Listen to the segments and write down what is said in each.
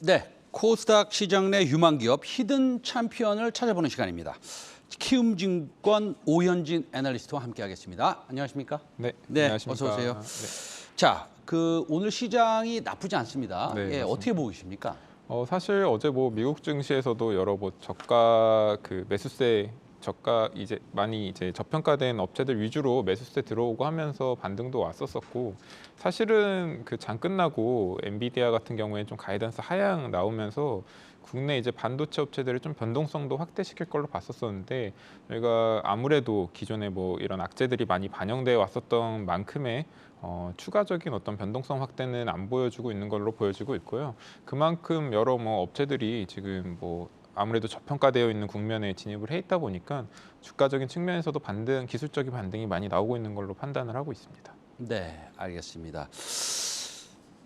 네, 코스닥 시장 내 유망 기업 히든 챔피언을 찾아보는 시간입니다. 키움증권 오현진 애널리스트와 함께하겠습니다. 안녕하십니까? 네, 네, 안녕하십니까. 어서 오세요. 네. 자, 그 오늘 시장이 나쁘지 않습니다. 네, 예, 맞습니다. 어떻게 보고 계십니까? 어, 사실 어제 뭐 미국 증시에서도 여러 뭐 저가 그 매수세 저가 이제 많이 이제 저평가된 업체들 위주로 매수세 들어오고 하면서 반등도 왔었었고 사실은 그 장 끝나고 엔비디아 같은 경우에 좀 가이던스 하향 나오면서 국내 이제 반도체 업체들의 좀 변동성도 확대시킬 걸로 봤었었는데 저희가 아무래도 기존에 뭐 이런 악재들이 많이 반영돼 왔었던 만큼의 어, 추가적인 어떤 변동성 확대는 안 보여주고 있는 걸로 보여지고 있고요. 그만큼 여러 뭐 업체들이 지금 뭐 아무래도 저평가되어 있는 국면에 진입을 해 있다 보니까 주가적인 측면에서도 반등, 기술적인 반등이 많이 나오고 있는 걸로 판단을 하고 있습니다. 네, 알겠습니다.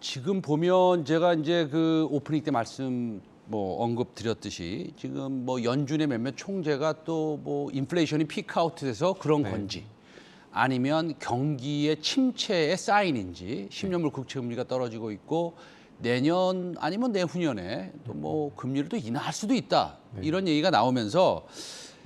지금 보면 제가 이제 그 오프닝 때 말씀 뭐 언급 드렸듯이 지금 뭐 연준의 몇몇 총재가 또 뭐 인플레이션이 피크아웃돼서 그런 네. 건지 아니면 경기의 침체의 사인인지 10년물 국채 금리가 떨어지고 있고 내년 아니면 내후년에 또 뭐 금리를 또 인하할 수도 있다 네. 이런 얘기가 나오면서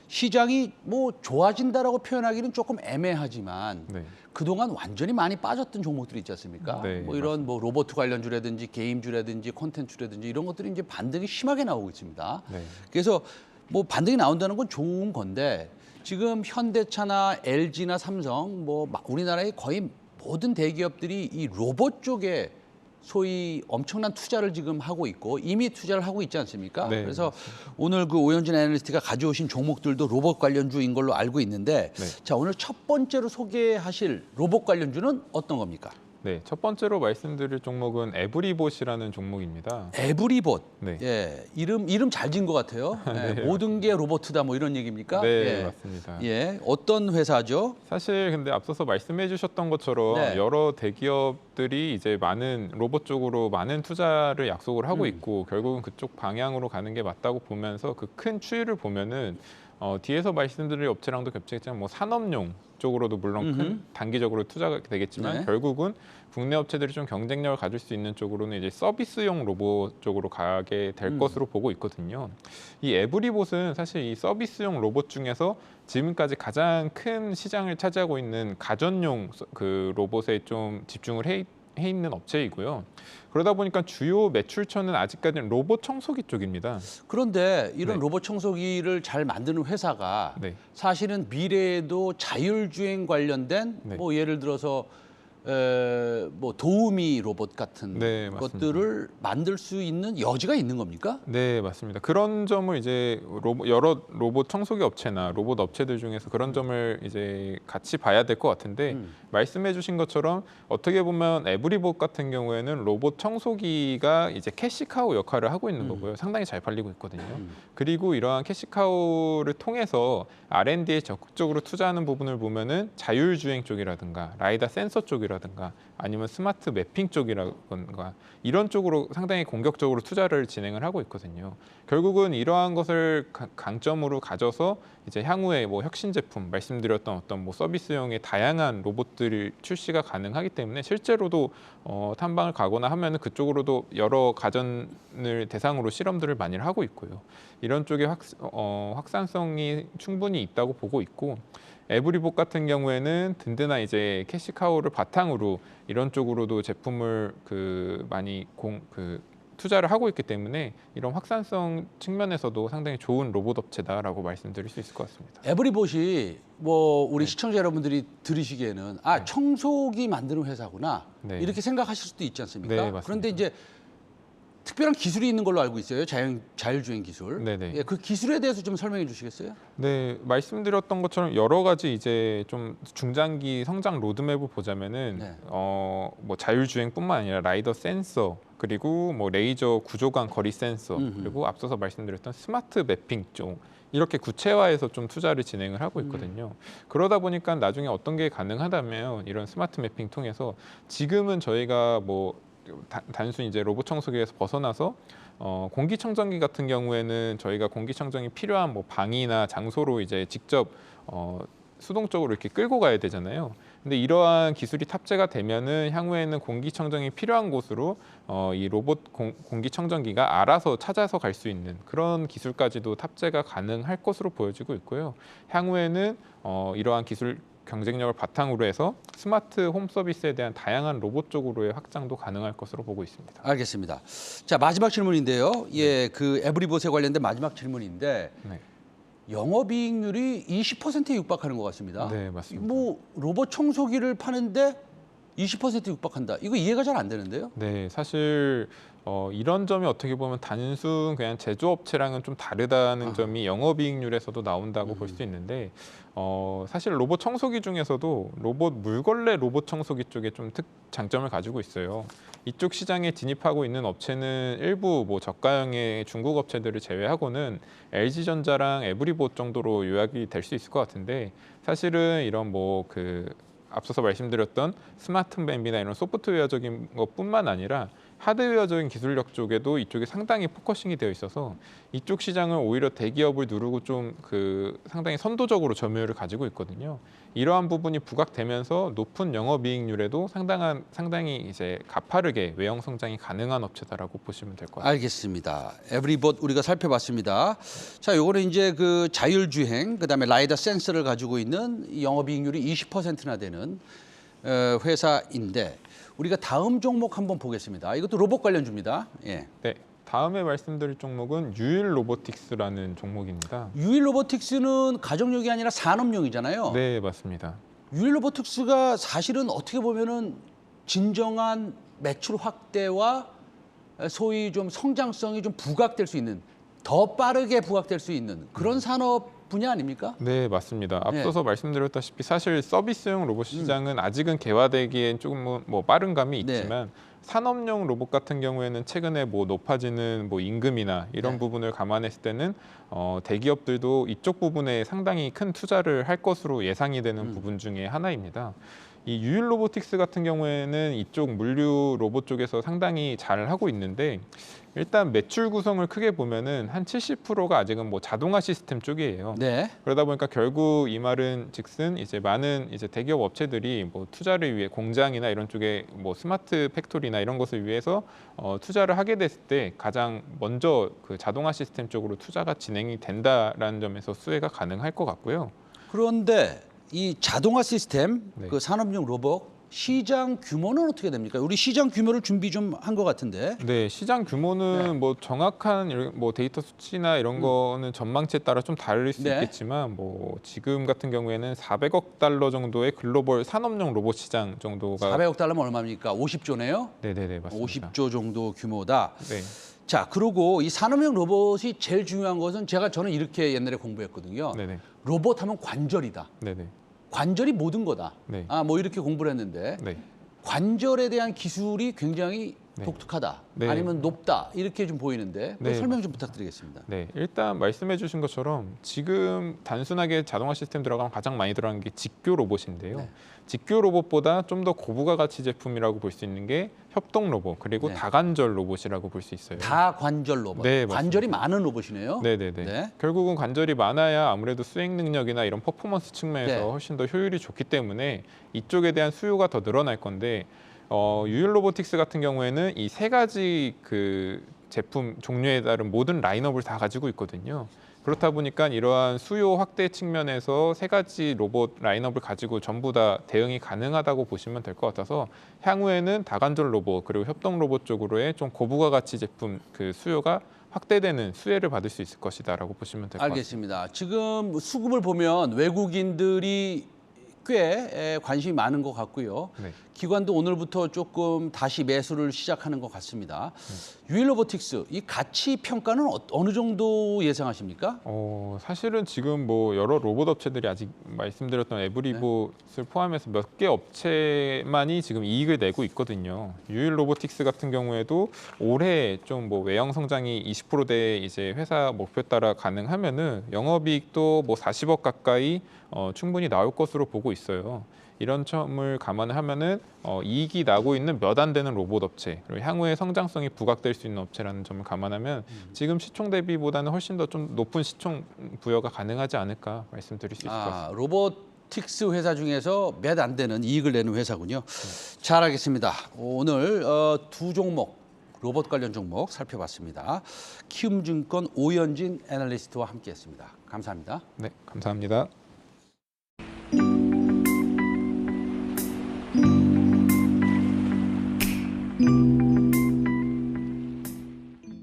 시장이 뭐 좋아진다라고 표현하기는 조금 애매하지만 네. 그동안 완전히 많이 빠졌던 종목들이 있지 않습니까? 네, 뭐 이런 뭐 로봇 관련주라든지 게임주라든지 콘텐츠라든지 이런 것들이 이제 반등이 심하게 나오고 있습니다. 네. 그래서 뭐 반등이 나온다는 건 좋은 건데 지금 현대차나 LG나 삼성 뭐 마- 우리나라의 거의 모든 대기업들이 이 로봇 쪽에 소위 엄청난 투자를 지금 하고 있고 이미 투자를 하고 있지 않습니까? 네, 그래서 오늘 그 오현진 애널리스트가 가져오신 종목들도 로봇 관련주인 걸로 알고 있는데 네. 자 오늘 첫 번째로 소개하실 로봇 관련주는 어떤 겁니까? 네, 첫 번째로 말씀드릴 종목은 에브리봇이라는 종목입니다. 에브리봇. 네. 예, 이름 이름 잘 지은 것 같아요. 예, 모든 게 로봇이다 뭐 이런 얘기입니까? 네, 예. 맞습니다. 예, 어떤 회사죠? 사실 근데 앞서서 말씀해 주셨던 것처럼 네. 여러 대기업들이 이제 많은 로봇 쪽으로 많은 투자를 약속을 하고 음. 있고 결국은 그쪽 방향으로 가는 게 맞다고 보면서 그 큰 추이를 보면은 어, 뒤에서 말씀드릴 업체랑도 겹치겠지만 뭐 산업용 쪽으로도 물론 음흠. 큰 단기적으로 투자가 되겠지만 네. 결국은 국내 업체들이 좀 경쟁력을 가질 수 있는 쪽으로는 이제 서비스용 로봇 쪽으로 가게 될 음. 것으로 보고 있거든요. 이 에브리봇은 사실 이 서비스용 로봇 중에서 지금까지 가장 큰 시장을 차지하고 있는 가전용 서- 그 로봇에 좀 집중을 해, 해 있는 업체이고요. 그러다 보니까 주요 매출처는 아직까지는 로봇 청소기 쪽입니다. 그런데 이런 네. 로봇 청소기를 잘 만드는 회사가 네. 사실은 미래에도 자율주행 관련된 네. 뭐 예를 들어서 에, 뭐 도우미 로봇 같은 네. 것들을 만들 수 있는 여지가 있는 겁니까? 네, 맞습니다. 그런 점을 이제 로봇, 여러 로봇 청소기 업체나 로봇 업체들 중에서 그런 점을 이제 같이 봐야 될 것 같은데 음. 말씀해 주신 것처럼 어떻게 보면 에브리봇 같은 경우에는 로봇 청소기가 이제 캐시카우 역할을 하고 있는 음. 거고요. 상당히 잘 팔리고 있거든요. 음. 그리고 이러한 캐시카우를 통해서 R&D에 적극적으로 투자하는 부분을 보면은 자율주행 쪽이라든가 라이다 센서 쪽이라든가 아니면 스마트 매핑 쪽이라든가 이런 쪽으로 상당히 공격적으로 투자를 진행을 하고 있거든요. 결국은 이러한 것을 가- 강점으로 가져서 이제 향후에 뭐 혁신 제품 말씀드렸던 어떤 뭐 서비스용의 다양한 로봇들이 출시가 가능하기 때문에 실제로도 어, 탐방을 가거나 하면은 그쪽으로도 여러 가전을 대상으로 실험들을 많이 하고 있고요. 이런 쪽의 확, 어, 확산성이 충분히 있다고 보고 있고 에브리봇 같은 경우에는 든든한 이제 캐시카우를 바탕으로 이런 쪽으로도 제품을 그 많이 공 그 투자를 하고 있기 때문에 이런 확산성 측면에서도 상당히 좋은 로봇 업체다라고 말씀드릴 수 있을 것 같습니다. 에브리봇이 뭐 우리 네. 시청자 여러분들이 들으시기에는 아 청소기 만드는 회사구나 네. 이렇게 생각하실 수도 있지 않습니까? 네, 맞습니다. 그런데 이제 특별한 기술이 있는 걸로 알고 있어요. 자율 자율주행 기술. 네네. 예, 그 기술에 대해서 좀 설명해 주시겠어요? 네, 말씀드렸던 것처럼 여러 가지 이제 좀 중장기 성장 로드맵을 보자면은 네. 어 뭐 자율주행뿐만 아니라 라이더 센서 그리고 뭐 레이저 구조간 거리 센서 음흠. 그리고 앞서서 말씀드렸던 스마트 매핑 쪽 이렇게 구체화해서 좀 투자를 진행을 하고 있거든요. 그러다 보니까 나중에 어떤 게 가능하다면 이런 스마트 매핑 통해서 지금은 저희가 뭐 다- 단순히 이제 로봇 청소기에서 벗어나서 어, 공기청정기 같은 경우에는 저희가 공기청정이 필요한 뭐 방이나 장소로 이제 직접 어, 수동적으로 이렇게 끌고 가야 되잖아요. 근데 이러한 기술이 탑재가 되면은 향후에는 공기청정이 필요한 곳으로 어, 이 로봇 공, 공기청정기가 알아서 찾아서 갈 수 있는 그런 기술까지도 탑재가 가능할 것으로 보여지고 있고요. 향후에는 어, 이러한 기술 경쟁력을 바탕으로 해서 스마트 홈 서비스에 대한 다양한 로봇 쪽으로의 확장도 가능할 것으로 보고 있습니다. 알겠습니다. 자 마지막 질문인데요. 예, 그 에브리봇에 관련된 마지막 질문인데 네, 영업이익률이 20%에 육박하는 것 같습니다. 네 맞습니다. 뭐 로봇 청소기를 파는데 20% 육박한다. 이거 이해가 잘 안 되는데요. 네, 사실 어, 이런 점이 어떻게 보면 단순 그냥 제조업체랑은 좀 다르다는 아. 점이 영업이익률에서도 나온다고 볼수 있는데 어, 사실 로봇 청소기 중에서도 로봇 물걸레 로봇 청소기 쪽에 좀 특 장점을 가지고 있어요. 이쪽 시장에 진입하고 있는 업체는 일부 뭐 저가형의 중국 업체들을 제외하고는 LG전자랑 에브리봇 정도로 요약이 될 수 있을 것 같은데 사실은 이런 뭐그 앞서서 말씀드렸던 스마트맵이나 이런 소프트웨어적인 것뿐만 아니라 하드웨어적인 기술력 쪽에도 이쪽에 상당히 포커싱이 되어 있어서 이쪽 시장은 오히려 대기업을 누르고 좀 그 상당히 선도적으로 점유율을 가지고 있거든요. 이러한 부분이 부각되면서 높은 영업이익률에도 상당한 상당히 이제 가파르게 외형 성장이 가능한 업체다라고 보시면 될 것 같아요. 알겠습니다. 에브리봇 우리가 살펴봤습니다. 자, 요거는 이제 그 자율주행, 그다음에 라이더 센서를 가지고 있는 영업이익률이 20%나 되는 어, 회사인데 우리가 다음 종목 한번 보겠습니다. 이것도 로봇 관련주입니다. 예. 네, 다음에 말씀드릴 종목은 유일 로보틱스라는 종목입니다. 유일 로보틱스는 가정용이 아니라 산업용이잖아요. 네, 맞습니다. 유일 로보틱스가 사실은 어떻게 보면은 진정한 매출 확대와 소위 좀 성장성이 좀 부각될 수 있는 더 빠르게 부각될 수 있는 그런 산업 분야 아닙니까? 네, 맞습니다. 네. 앞서서 말씀드렸다시피 사실 서비스용 로봇 시장은 아직은 개화되기엔 조금 뭐, 뭐 빠른 감이 네. 있지만 산업용 로봇 같은 경우에는 최근에 뭐 높아지는 뭐 임금이나 이런 네. 부분을 감안했을 때는 어, 대기업들도 이쪽 부분에 상당히 큰 투자를 할 것으로 예상이 되는 음. 부분 중에 하나입니다. 이 유일 로보틱스 같은 경우에는 이쪽 물류 로봇 쪽에서 상당히 잘 하고 있는데 일단 매출 구성을 크게 보면은 한 70%가 아직은 뭐 자동화 시스템 쪽이에요. 네. 그러다 보니까 결국 이 말은 즉슨 이제 많은 이제 대기업 업체들이 뭐 투자를 위해 공장이나 이런 쪽에 뭐 스마트 팩토리나 이런 것을 위해서 어, 투자를 하게 됐을 때 가장 먼저 그 자동화 시스템 쪽으로 투자가 진행이 된다라는 점에서 수혜가 가능할 것 같고요. 그런데 이 자동화 시스템, 네. 그 산업용 로봇 시장 규모는 어떻게 됩니까? 우리 시장 규모를 준비 좀 한 것 같은데. 네, 시장 규모는 네. 뭐 정확한 뭐 데이터 수치나 이런 거는 전망치에 따라 좀 다를 수 네. 있겠지만 뭐 지금 같은 경우에는 400억 달러 정도의 글로벌 산업용 로봇 시장 정도가 400억 달러면 얼마입니까? 50조네요. 네 네 네 맞습니다. 50조 정도 규모다. 네. 자, 그리고 이 산업용 로봇이 제일 중요한 것은 제가 저는 이렇게 옛날에 공부했거든요. 네네. 로봇 하면 관절이다. 네네. 관절이 모든 거다. 네. 아, 뭐 이렇게 공부를 했는데 네. 관절에 대한 기술이 굉장히 네. 독특하다. 네. 아니면 높다. 이렇게 좀 보이는데 그 네, 설명 좀 부탁드리겠습니다. 네, 일단 말씀해 주신 것처럼 지금 단순하게 자동화 시스템 들어가면 가장 많이 들어가는 게 직교 로봇인데요. 네. 직교 로봇보다 좀 더 고부가 가치 제품이라고 볼 수 있는 게 협동 로봇 그리고 네. 다관절 로봇이라고 볼 수 있어요. 다 관절 로봇. 네. 관절이 많은 로봇이네요. 네네네. 네. 결국은 관절이 많아야 아무래도 수행 능력이나 이런 퍼포먼스 측면에서 네. 훨씬 더 효율이 좋기 때문에 이쪽에 대한 수요가 더 늘어날 건데 어, 유일 로보틱스 같은 경우에는 이 세 가지 그 제품 종류에 따른 모든 라인업을 다 가지고 있거든요. 그렇다 보니까 이러한 수요 확대 측면에서 세 가지 로봇 라인업을 가지고 전부 다 대응이 가능하다고 보시면 될 것 같아서 향후에는 다관절 로봇 그리고 협동 로봇 쪽으로의 좀 고부가 가치 제품 그 수요가 확대되는 수혜를 받을 수 있을 것이다라고 보시면 될 것 같습니다. 알겠습니다. 지금 수급을 보면 외국인들이 꽤 에, 관심이 많은 것 같고요. 네. 기관도 오늘부터 조금 다시 매수를 시작하는 것 같습니다. 네. 유일 로보틱스 이 가치 평가는 어, 어느 정도 예상하십니까? 어, 사실은 지금 뭐 여러 로봇 업체들이 아직 말씀드렸던 에브리봇을 포함해서 몇 개 업체만이 지금 이익을 내고 있거든요. 유일 로보틱스 같은 경우에도 올해 좀 뭐 외형 성장이 20%대 이제 회사 목표 따라 가능하면은 영업이익도 뭐 40억 가까이 어, 충분히 나올 것으로 보고 있어요. 이런 점을 감안하면은 어, 이익이 나고 있는 몇 안 되는 로봇 업체 그리고 향후에 성장성이 부각될 수 있는 업체라는 점을 감안하면 지금 시총 대비보다는 훨씬 더 좀 높은 시총 부여가 가능하지 않을까 말씀드릴 수 있을 것 같습니다. 아, 로보틱스 회사 중에서 몇 안 되는 이익을 내는 회사군요. 잘 알겠습니다. 오늘 어, 두 종목 로봇 관련 종목 살펴봤습니다. 키움증권 오현진 애널리스트와 함께했습니다. 감사합니다. 네, 감사합니다.